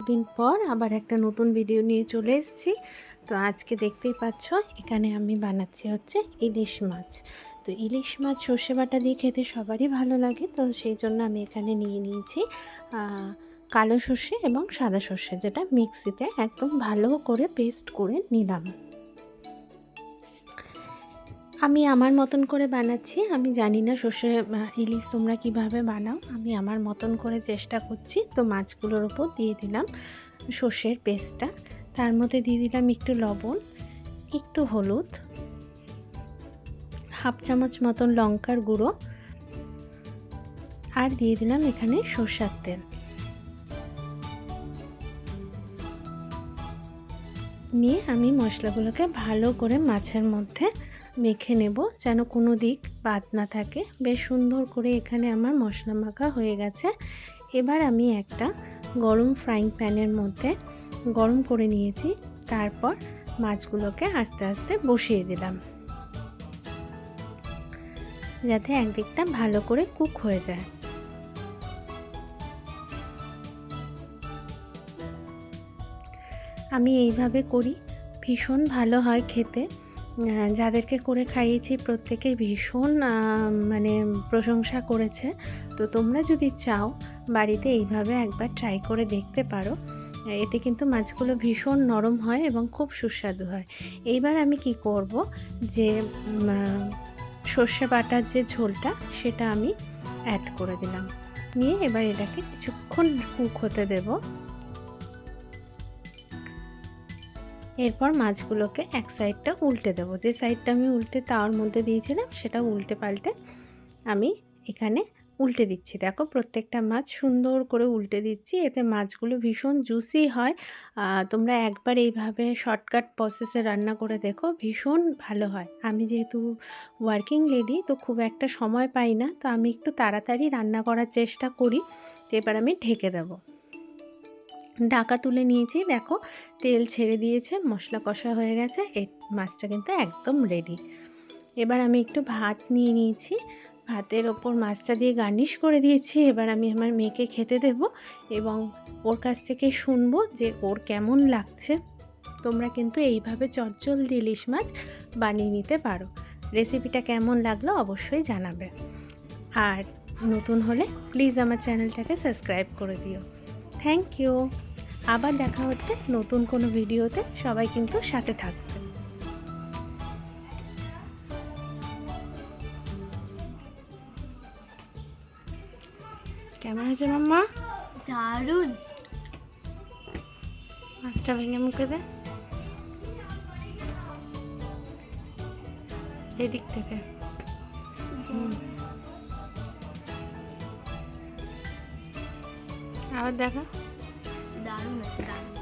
দিন পর আবার একটা নতুন ভিডিও নিয়ে চলে এসেছি। তো আজকে দেখতেই পাচ্ছ, এখানে আমি বানাচ্ছি হচ্ছে ইলিশ মাছ। তো ইলিশ মাছ সর্ষে বাটা দিয়ে খেতে সবারই ভালো লাগে, তো সেই জন্য আমি এখানে নিয়ে নিয়েছি কালো সর্ষে এবং সাদা সর্ষে, যেটা মিক্সিতে একদম ভালো করে পেস্ট করে নিলাম। আমি আমার মতন করে বানাচ্ছি। আমি জানি না সর্ষে ইলিশ তোমরা কীভাবে বানাও। আমি আমার মতন করে চেষ্টা করছি। তো মাছগুলোর ওপর দিয়ে দিলাম সর্ষের পেস্টটা। তার মধ্যে দিয়ে দিলাম একটু লবণ, একটু হলুদ, হাফ চামচ মতন লঙ্কার গুঁড়ো আর দিয়ে দিলাম এখানে সর্ষার তেল। নিয়ে আমি মশলাগুলোকে ভালো করে মাছের মধ্যে মেখে নেব যেন কোনো দিক বাদ না থাকে। বেশ সুন্দর করে এখানে আমার মশলা মাখা হয়ে গেছে। এবার আমি একটা গরম ফ্রাইং প্যানের মধ্যে গরম করে নিয়েছি। তারপর মাছগুলোকে আস্তে আস্তে বসিয়ে দিলাম। যাতে একদিকটা ভালো করে কুক হয়ে যায়। আমি এইভাবে করি। ভীষণ ভালো হয় খেতে। যাদেরকে করে খাইয়েছি প্রত্যেকেই ভীষণ মানে প্রশংসা করেছে। তো তোমরা যদি চাও বাড়িতে এইভাবে একবার ট্রাই করে দেখতে পারো। এতে কিন্তু মাছগুলো ভীষণ নরম হয় এবং খুব সুস্বাদু হয়। এইবার আমি কি করব যে সর্ষে বাটার যে ঝোলটা সেটা আমি অ্যাড করে দিলাম। নিয়ে এবার এটাকে কিছুক্ষণ কুক হতে দেবো। এরপর মাছগুলোকে এক সাইডটা উল্টে দেবো। যে সাইডটা আমি উল্টে তাওয়ার মধ্যে দিয়েছিলাম, সেটা উল্টে পাল্টে আমি এখানে উল্টে দিচ্ছি। দেখো, প্রত্যেকটা মাছ সুন্দর করে উল্টে দিচ্ছি। এতে মাছগুলো ভীষণ জুসি হয়। তোমরা একবার এইভাবে শর্টকাট প্রসেসে রান্না করে দেখো, ভীষণ ভালো হয়। আমি যেহেতু ওয়ার্কিং লেডি তো খুব একটা সময় পাই না। তো আমি একটু তাড়াতাড়ি রান্না করার চেষ্টা করি। এবার আমি ঢেকে দেবো। ঢাকা তুলে নিয়েছি, দেখো। তেল ছেড়ে দিয়েছে, মশলা কষা হয়ে গেছে, এই মাছটা কিন্তু একদম রেডি এবার আমি একটু ভাত নিয়ে নিয়েছি। ভাতের ওপর মাছটা দিয়ে গার্নিশ করে দিয়েছি। এবার আমি আমার মেয়েকে খেতে দেব এবং ওর কাছ থেকে শুনব যে ওর কেমন লাগছে। তোমরা কিন্তু এইভাবে চটচল ইলিশ মাছ বানিয়ে নিতে পারো। রেসিপিটা কেমন লাগল অবশ্যই জানাবে। আর নতুন হলে প্লিজ আমার চ্যানেলটাকে সাবস্ক্রাইব করে দিও। থ্যাংক ইউ আবার দেখা হচ্ছে নতুন কোনো ভিডিওতে। সবাই কিন্তু সাথে থাকবে। কেমন হয়েছে মাম্মা? দারুণ। মাছটা ভেঙে মুখে দে। এদিক থেকে। আবার দেখা। দারুণ আছে দারুণ